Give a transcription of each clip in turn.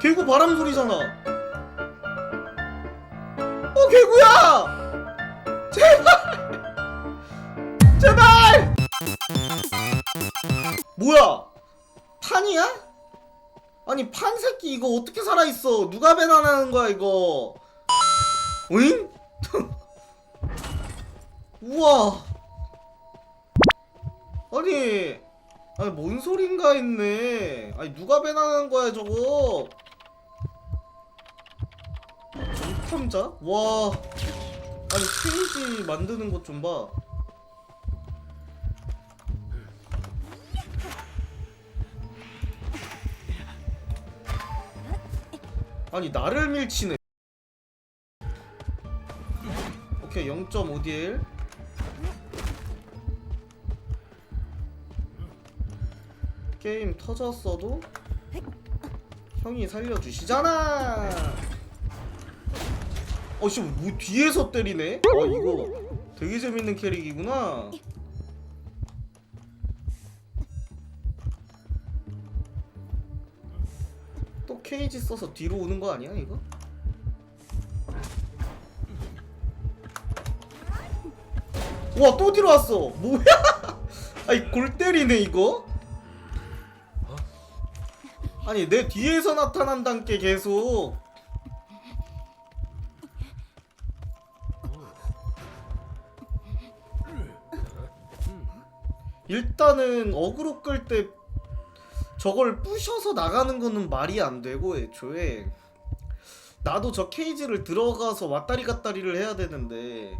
개구 바람 소리잖아. 어 개구야! 제발! 제발! 뭐야? 판이야? 아니 판 새끼 이거 어떻게 살아 있어? 누가 배난하는 거야 이거? 오잉? 우와. 아니 아니 뭔 소린가 했네. 아니 누가 배난하는 거야 저거? 정탐자? 와. 아니 페이지 만드는 것 좀 봐. 아니 나를 밀치네. 오케이 0.5딜. 게임 터졌어도 형이 살려주시잖아. 어씨 뭐 뒤에서 때리네? 아 이거 되게 재밌는 캐릭이구나. 또 케이지 써서 뒤로 오는 거 아니야 이거? 와 또 뒤로 왔어 뭐야 아니 골 때리네 이거 아니 내 뒤에서 나타난단 게 계속. 일단은 어그로 끌 때 저걸 부셔서 나가는 거는 말이 안 되고 애초에. 나도 저 케이지를 들어가서 왔다리 갔다리를 해야 되는데.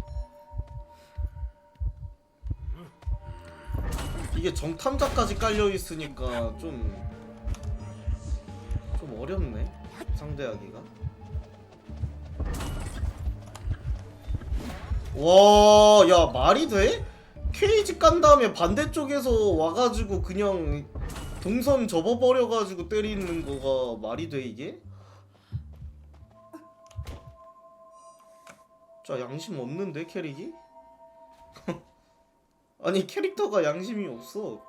이게 정탐자까지 깔려 있으니까 좀 좀 어렵네 상대하기가 와 야 말이 돼? 케이지 깐 다음에 반대쪽에서 와가지고 그냥 동선 접어버려가지고 때리는 거가 말이 돼 이게? 자 양심 없는데 캐릭이? 아니 캐릭터가 양심이 없어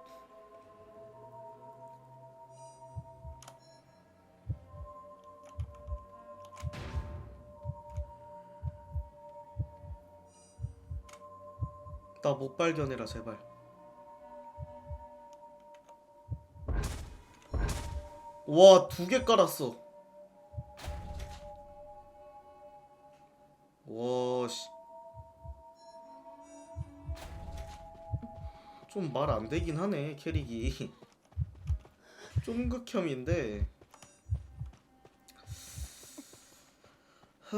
나 못 발견해라 제발. 와 두 개 깔았어. 와씨. 좀 말 안 되긴 하네 캐릭이. 좀 극혐인데 음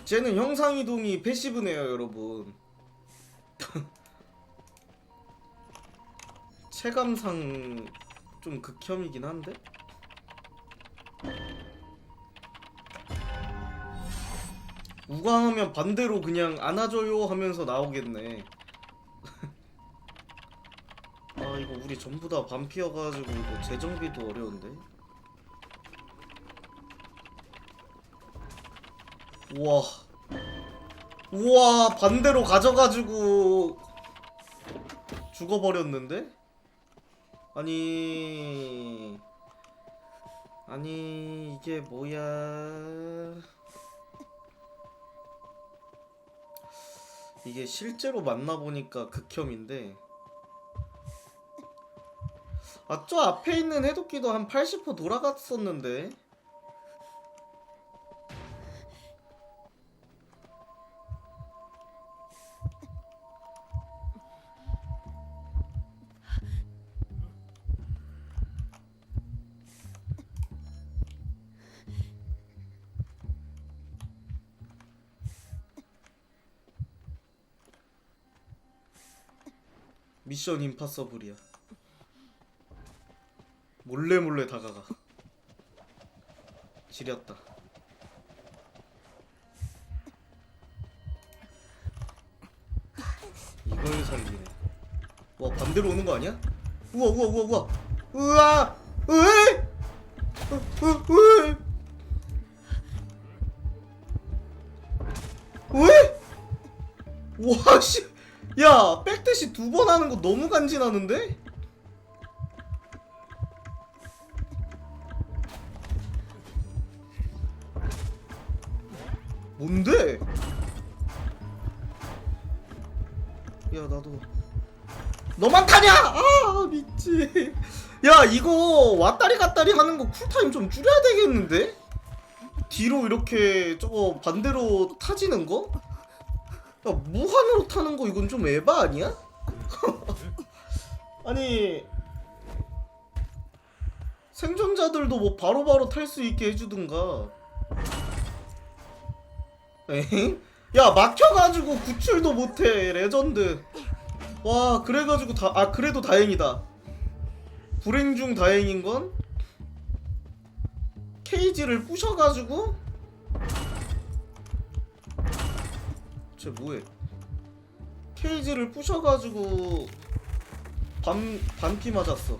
이제는 형상 이동이 패시브네요 여러분. 체감상 좀 극혐이긴 한데? 우광하면 반대로 그냥 안아줘요 하면서 나오겠네. 아 이거 우리 전부 다 반피여가지고 이거 재정비도 어려운데 우와. 우와 반대로 가져가지고 죽어버렸는데? 아니 아니 이게 뭐야? 이게 실제로 만나보니까 극혐인데. 아 저 앞에 있는 해독기도 한 80% 돌아갔었는데 미션 임파서블이야. 몰래 몰래 다가가. 지렸다. 이걸 살리네. 와 반대로 오는 거 아니야? 우와 우와 우와 우와. 우와! 으이! 으이! 으이! 와씨 야 백대시 두 번 하는 거 너무 간지나는데? 뭔데? 야 나도 너만 타냐? 아 미치 야 이거 왔다리 갔다리 하는 거 쿨타임 좀 줄여야 되겠는데? 뒤로 이렇게 저거 반대로 타지는 거? 야 무한으로 타는 거 이건 좀 에바 아니야? 아니 생존자들도 뭐 바로바로 탈 수 있게 해주든가 에잉? 야 막혀가지고 구출도 못해 레전드 와 그래가지고 다 아 그래도 다행이다 불행 중 다행인 건 케이지를 부셔가지고 쟤 뭐해 케이지를 부셔가지고 반 반피 맞았어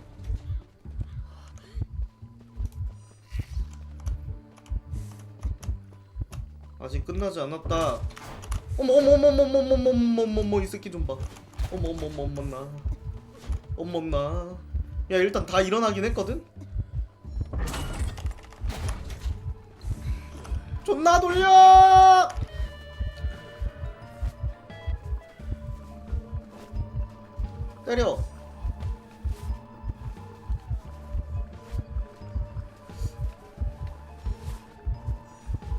아직 끝나지 않았다. 어머 어머 어머 어머 어머 어머 어머 어머 어머 이 새끼 좀 봐. 어머 어머 어머 어머 나. 어머 나. 야 일단 다 일어나긴 했거든. 존나 돌려. 때려.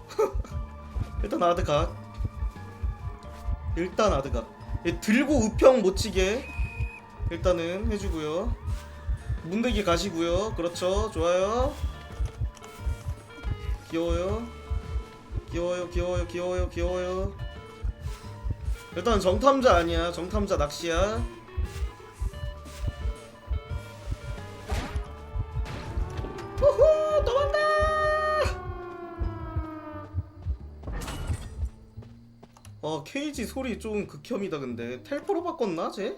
일단 아드가 일단 아드가 얘 들고 우평 못 치게 일단은 해주고요. 문대기 가시고요. 그렇죠? 좋아요. 귀여워요. 귀여워요 귀여워요 귀여워요 귀여워요. 일단 정탐자 아니야. 정탐자 낚시야 아 케이지 소리 좀 극혐이다 근데. 텔포로 바꿨나 쟤?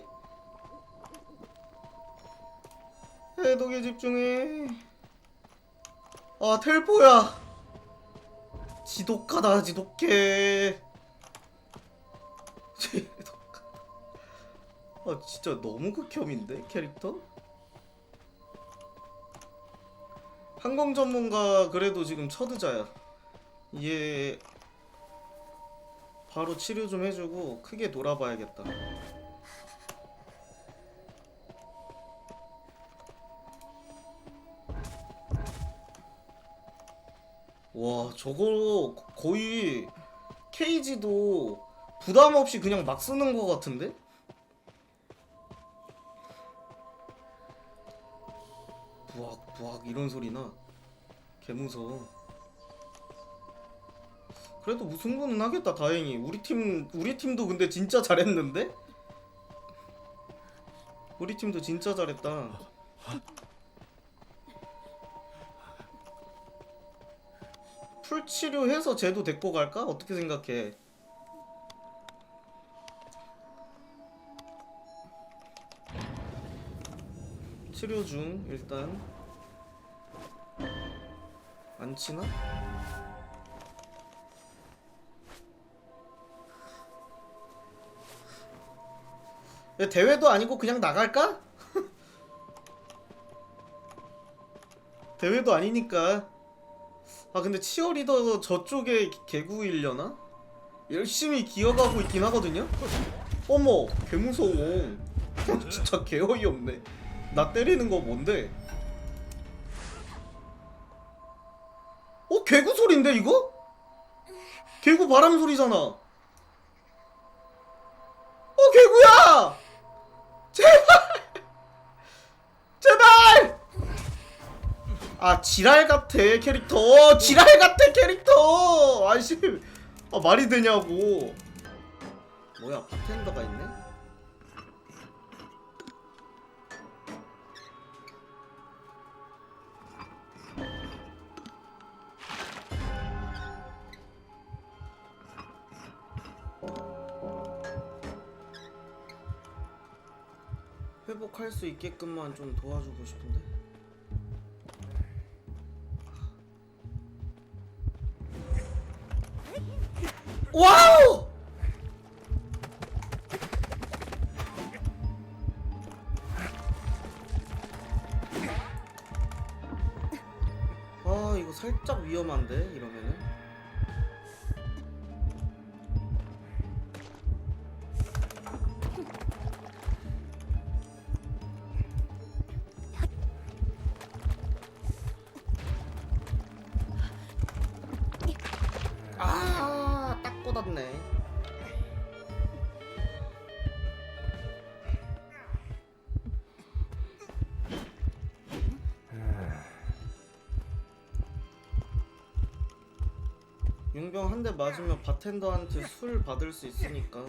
해독에 집중해. 아 텔포야. 지독하다 지독해. 지독하다 아 진짜 너무 극혐인데 캐릭터? 항공 전문가 그래도 지금 첫의자야. 얘 바로 치료 좀 해주고 크게 놀아봐야겠다. 와 저거 거의 케이지도 부담 없이 그냥 막 쓰는 것 같은데? 부악 부악 이런 소리나 개 무서워. 그래도 무승부는 하겠다 다행히. 우리 팀 우리 팀도 근데 진짜 잘했는데? 우리 팀도 진짜 잘했다. 풀 치료해서 쟤도 데리고 갈까? 어떻게 생각해? 치료 중 일단. 안 치나? 대회도 아니고 그냥 나갈까? 대회도 아니니까. 아 근데 치어리더 저쪽에 개구이려나? 열심히 기어가고 있긴 하거든요. 어머, 개 무서워. 진짜 개 어이없네. 나 때리는 거 뭔데? 어 개구 소린데 이거? 개구 바람 소리잖아. 아 지랄 같아 캐릭터. 어, 지랄 같아 캐릭터. 아이씨. 아 말이 되냐고. 뭐야 바텐더가 있네? 회복할 수 있게끔만 좀 도와주고 싶은데 와우! 아 이거 살짝 위험한데 이러면은 받네. 용병 한 대 맞으면 바텐더한테 술 받을 수 있으니까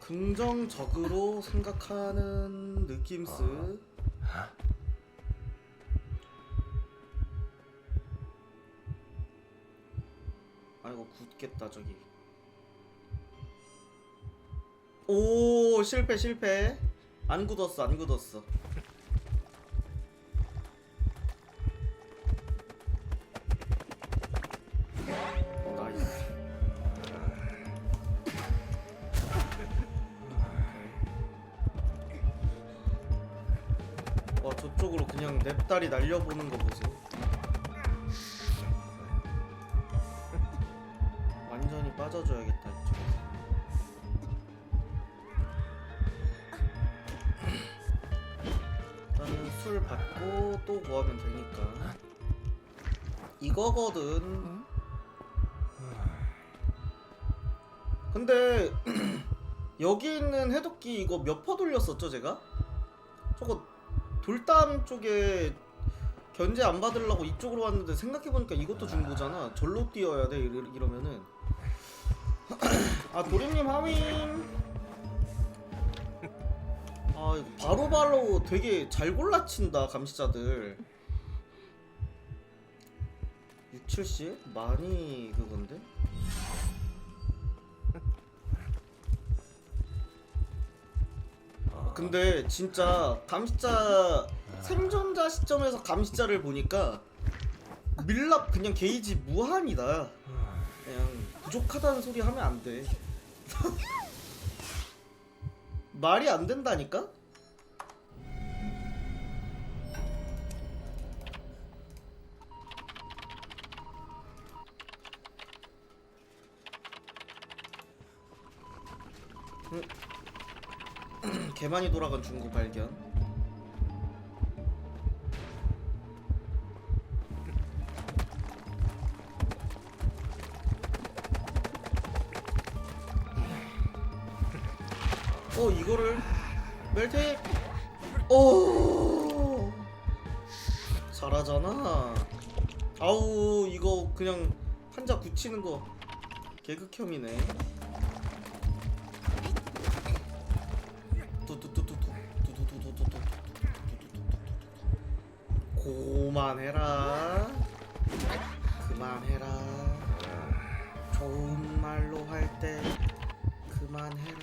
긍정적으로 생각하는 느낌스. 아 이고 굳겠다 저기. 오 실패 실패. 안 굳었어 안 굳었어. 저쪽으로 그냥 냅다리 날려보는 거 보세요. 빠져줘야겠다 이쪽에서. 일단은 술 받고 또 구하면 되니까 이거거든. 근데 여기 있는 해독기 이거 몇 퍼 돌렸었죠 제가? 저거 돌담 쪽에 견제 안 받으려고 이쪽으로 왔는데 생각해보니까 이것도 중고잖아 절로 뛰어야 돼 이러, 이러면은 아 도림님 하윈 아 이거 바로바로 되게 잘 골라친다 감시자들 6, 70? 많이 그건데? 근데 진짜 감시자 생존자 시점에서 감시자를 보니까 밀랍 그냥 게이지 무한이다. 그냥 부족하다는 소리 하면 안 돼. 말이 안 된다니까? 개 많이 돌아간 중고 발견. 어 이거를 멜테 오 잘하잖아. 아우 이거 그냥 한자 굳히는 거 개극혐이네. 고만해라 그만해라 좋은 말로 할 때 그만해라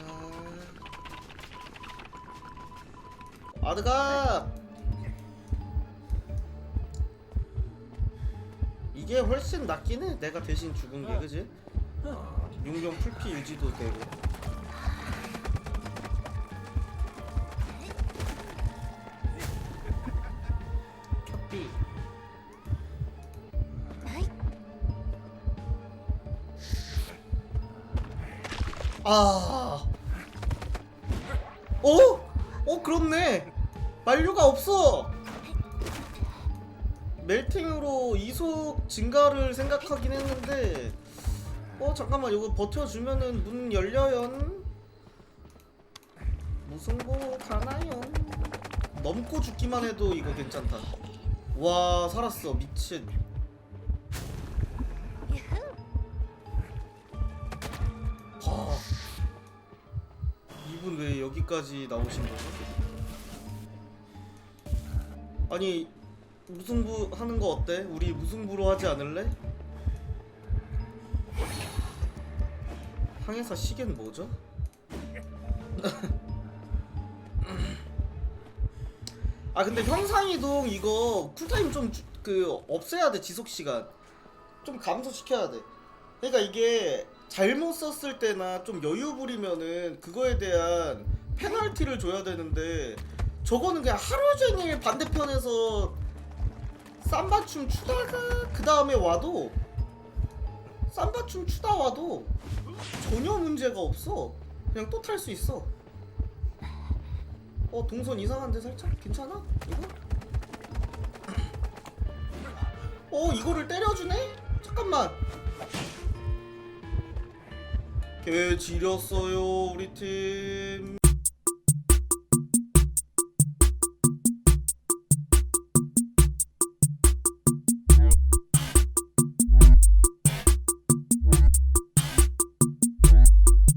아드가 이게 훨씬 낫긴 해 내가 대신 죽은 게 그지? 용병 풀피 유지도 되고 켰비 아. 어? 어 그렇네. 만류가 없어. 멜팅으로 이속 증가를 생각하긴 했는데 어 잠깐만 이거 버텨주면은 문 열려요. 무승부 가나요? 넘고 죽기만 해도 이거 괜찮다. 와 살았어 미친. 아, 이분 왜 여기까지 나오신 거죠? 아니 무승부 하는 거 어때? 우리 무승부로 하지 않을래? 항해사 시계는 뭐죠? 아 근데 형상이동 이거 쿨타임 좀 그 없애야 돼 지속 시간 좀 감소시켜야 돼. 그러니까 이게 잘못 썼을 때나 좀 여유 부리면은 그거에 대한 페널티를 줘야 되는데 저거는 그냥 하루 종일 반대편에서 쌈바춤 추다가 그 다음에 와도 쌈바춤 추다 와도 전혀 문제가 없어. 그냥 또 탈 수 있어. 어 동선 이상한데 살짝 괜찮아? 이거? 어 이거를 때려주네? 잠깐만 개 지렸어요 우리 팀